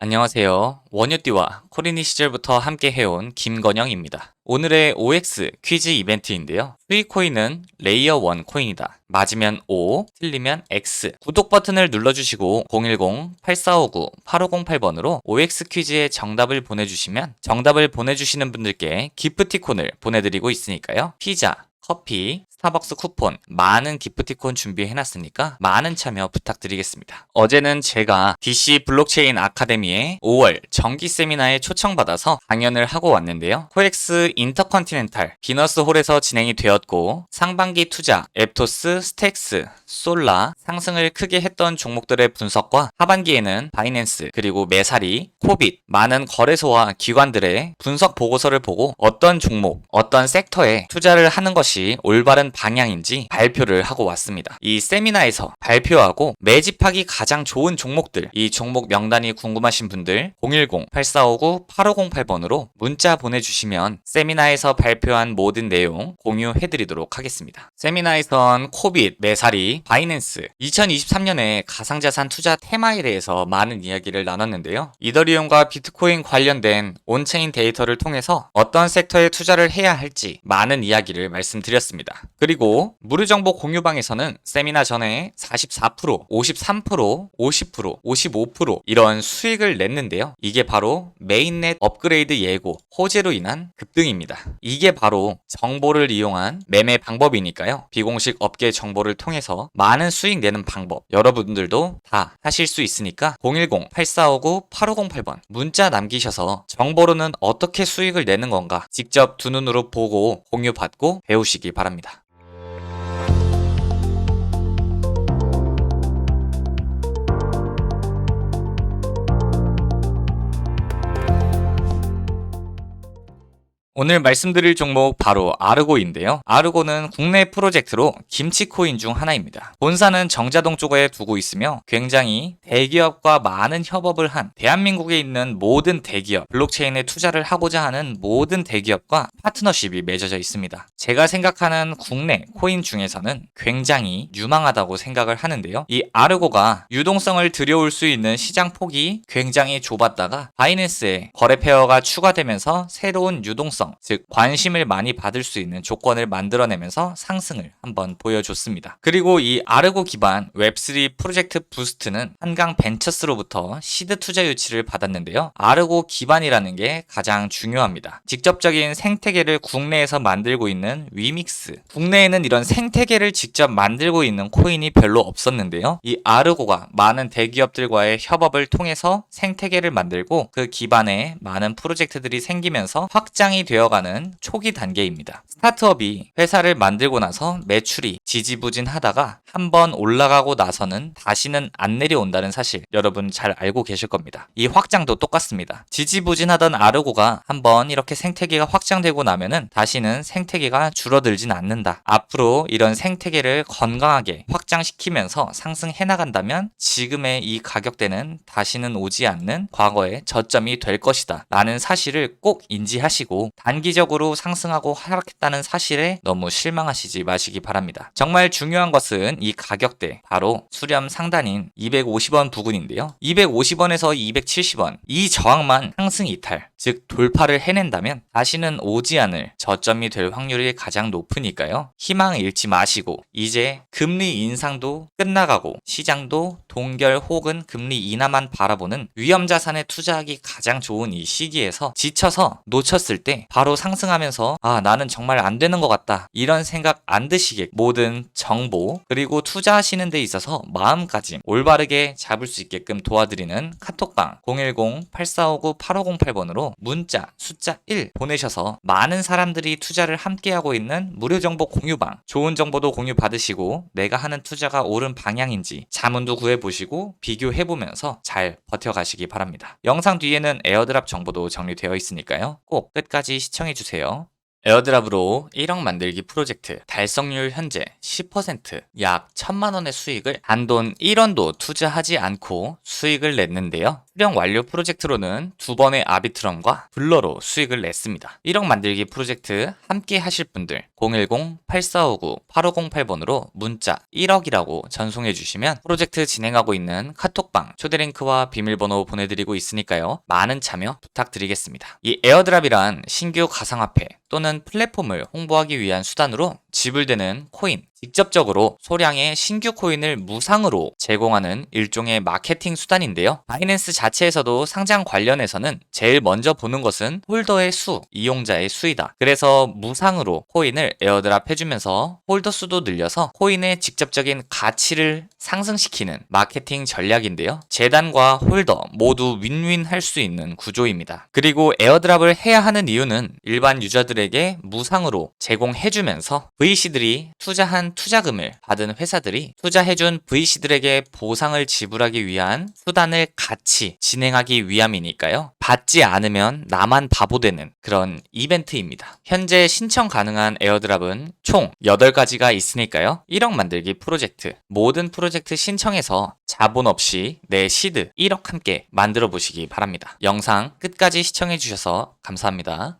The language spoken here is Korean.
안녕하세요. 원유띠와 코리니 시절부터 함께 해온 김건영입니다. 오늘의 OX 퀴즈 이벤트인데요. 수익 코인은 레이어 1 코인이다. 맞으면 O, 틀리면 X. 구독 버튼을 눌러주시고 010-8459-8508번으로 OX 퀴즈의 정답을 보내주시면 정답을 보내주시는 분들께 기프티콘을 보내드리고 있으니까요. 피자, 커피, 스타벅스 쿠폰, 많은 기프티콘 준비해놨으니까 많은 참여 부탁드리겠습니다. 어제는 제가 DC 블록체인 아카데미의 5월 정기 세미나에 초청받아서 강연을 하고 왔는데요. 코엑스 인터컨티넨탈 비너스 홀에서 진행이 되었고 상반기 투자, 앱토스, 스택스, 솔라 상승을 크게 했던 종목들의 분석과 하반기에는 바이낸스 그리고 메사리, 코빗 많은 거래소와 기관들의 분석 보고서를 보고 어떤 종목, 어떤 섹터에 투자를 하는 것이 올바른 방향인지 발표를 하고 왔습니다. 이 세미나에서 발표하고 매집하기 가장 좋은 종목들, 이 종목 명단이 궁금하신 분들 010-8459-8508번으로 문자 보내주시면 세미나에서 발표한 모든 내용 공유해드리도록 하겠습니다. 세미나에선 코빗, 메사리, 바이낸스, 2023년에 가상자산 투자 테마에 대해서 많은 이야기를 나눴는데요. 이더리움과 비트코인 관련된 온체인 데이터를 통해서 어떤 섹터에 투자를 해야 할지 많은 이야기를 말씀드렸습니다. 그리고 무료정보 공유방에서는 세미나 전에 44%, 53%, 50%, 55% 이런 수익을 냈는데요. 이게 바로 메인넷 업그레이드 예고, 호재로 인한 급등입니다. 이게 바로 정보를 이용한 매매 방법이니까요. 비공식 업계 정보를 통해서 많은 수익 내는 방법 여러분들도 다 하실 수 있으니까 010-8459-8508번 문자 남기셔서 정보로는 어떻게 수익을 내는 건가 직접 두 눈으로 보고 공유받고 배우시기 바랍니다. 오늘 말씀드릴 종목 바로 아르고인데요. 아르고는 국내 프로젝트로 김치코인 중 하나입니다. 본사는 정자동 쪽에 두고 있으며 굉장히 대기업과 많은 협업을 한 대한민국에 있는 모든 대기업, 블록체인에 투자를 하고자 하는 모든 대기업과 파트너십이 맺어져 있습니다. 제가 생각하는 국내 코인 중에서는 굉장히 유망하다고 생각을 하는데요. 이 아르고가 유동성을 들여올 수 있는 시장 폭이 굉장히 좁았다가 바이낸스에 거래 페어가 추가되면서 새로운 유동성 즉 관심을 많이 받을 수 있는 조건을 만들어내면서 상승을 한번 보여줬습니다. 그리고 이 아르고 기반 웹3 프로젝트 부스트는 한강 벤처스로부터 시드 투자 유치를 받았는데요. 아르고 기반이라는 게 가장 중요합니다. 직접적인 생태계를 국내에서 만들고 있는 위믹스. 국내에는 이런 생태계를 직접 만들고 있는 코인이 별로 없었는데요. 이 아르고가 많은 대기업들과의 협업을 통해서 생태계를 만들고 그 기반에 많은 프로젝트들이 생기면서 확장이 되어 가는 초기 단계입니다. 스타트업이 회사를 만들고 나서 매출이 지지부진하다가 한번 올라가고 나서는 다시는 안 내려온다는 사실 여러분 잘 알고 계실 겁니다. 이 확장도 똑같습니다. 지지부진하던 아르고가 한번 이렇게 생태계가 확장되고 나면은 다시는 생태계가 줄어들진 않는다. 앞으로 이런 생태계를 건강하게 확장시키면서 상승해 나간다면 지금의 이 가격대는 다시는 오지 않는 과거의 저점이 될 것이다. 라는 사실을 꼭 인지하시고 단기적으로 상승하고 하락했다는 사실에 너무 실망하시지 마시기 바랍니다. 정말 중요한 것은 이 가격대 바로 수렴 상단인 250원 부근인데요. 250원에서 270원 이 저항만 상승 이탈 즉 돌파를 해낸다면 다시는 오지 않을 저점이 될 확률이 가장 높으니까요. 희망 잃지 마시고 이제 금리 인상도 끝나가고 시장도 동결 혹은 금리 인하만 바라보는 위험 자산에 투자하기 가장 좋은 이 시기에서 지쳐서 놓쳤을 때 바로 상승하면서 아 나는 정말 안 되는 것 같다 이런 생각 안 드시게 모든 정보 그리고 투자하시는 데 있어서 마음가짐 올바르게 잡을 수 있게끔 도와드리는 카톡방 010-8459-8508번으로 문자 숫자 1 보내셔서 많은 사람들이 투자를 함께하고 있는 무료 정보 공유방 좋은 정보도 공유 받으시고 내가 하는 투자가 옳은 방향인지 자문도 구해보시고 비교해보면서 잘 버텨가시기 바랍니다. 영상 뒤에는 에어드랍 정보도 정리되어 있으니까요. 꼭 끝까지 시청해주세요. 에어드랍으로 1억 만들기 프로젝트 달성률 현재 10%약 1000만 원의 수익을 단돈 1원도 투자하지 않고 수익을 냈는데요. 수령 완료 프로젝트로는 두 번의 아비트럼과 블러로 수익을 냈습니다. 1억 만들기 프로젝트 함께 하실 분들 010-8459-8508번으로 문자 1억이라고 전송해 주시면 프로젝트 진행하고 있는 카톡방 초대링크와 비밀번호 보내드리고 있으니까요. 많은 참여 부탁드리겠습니다. 이 에어드랍이란 신규 가상화폐 또는 플랫폼을 홍보하기 위한 수단으로 지불되는 코인, 직접적으로 소량의 신규 코인을 무상으로 제공하는 일종의 마케팅 수단인데요. 바이낸스 자체에서도 상장 관련해서는 제일 먼저 보는 것은 홀더의 수, 이용자의 수이다. 그래서 무상으로 코인을 에어드랍 해주면서 홀더 수도 늘려서 코인의 직접적인 가치를 상승시키는 마케팅 전략인데요. 재단과 홀더 모두 윈윈 할 수 있는 구조입니다. 그리고 에어드랍을 해야 하는 이유는 일반 유저들에게 무상으로 제공해주면서 VC들이 투자한 투자금을 받은 회사들이 투자해준 VC들에게 보상을 지불하기 위한 수단을 같이 진행하기 위함이니까요. 받지 않으면 나만 바보 되는 그런 이벤트입니다. 현재 신청 가능한 에어드랍은 총 8가지가 있으니까요. 1억 만들기 프로젝트. 모든 프로젝트 신청해서 자본 없이 내 시드 1억 함께 만들어 보시기 바랍니다. 영상 끝까지 시청해 주셔서 감사합니다.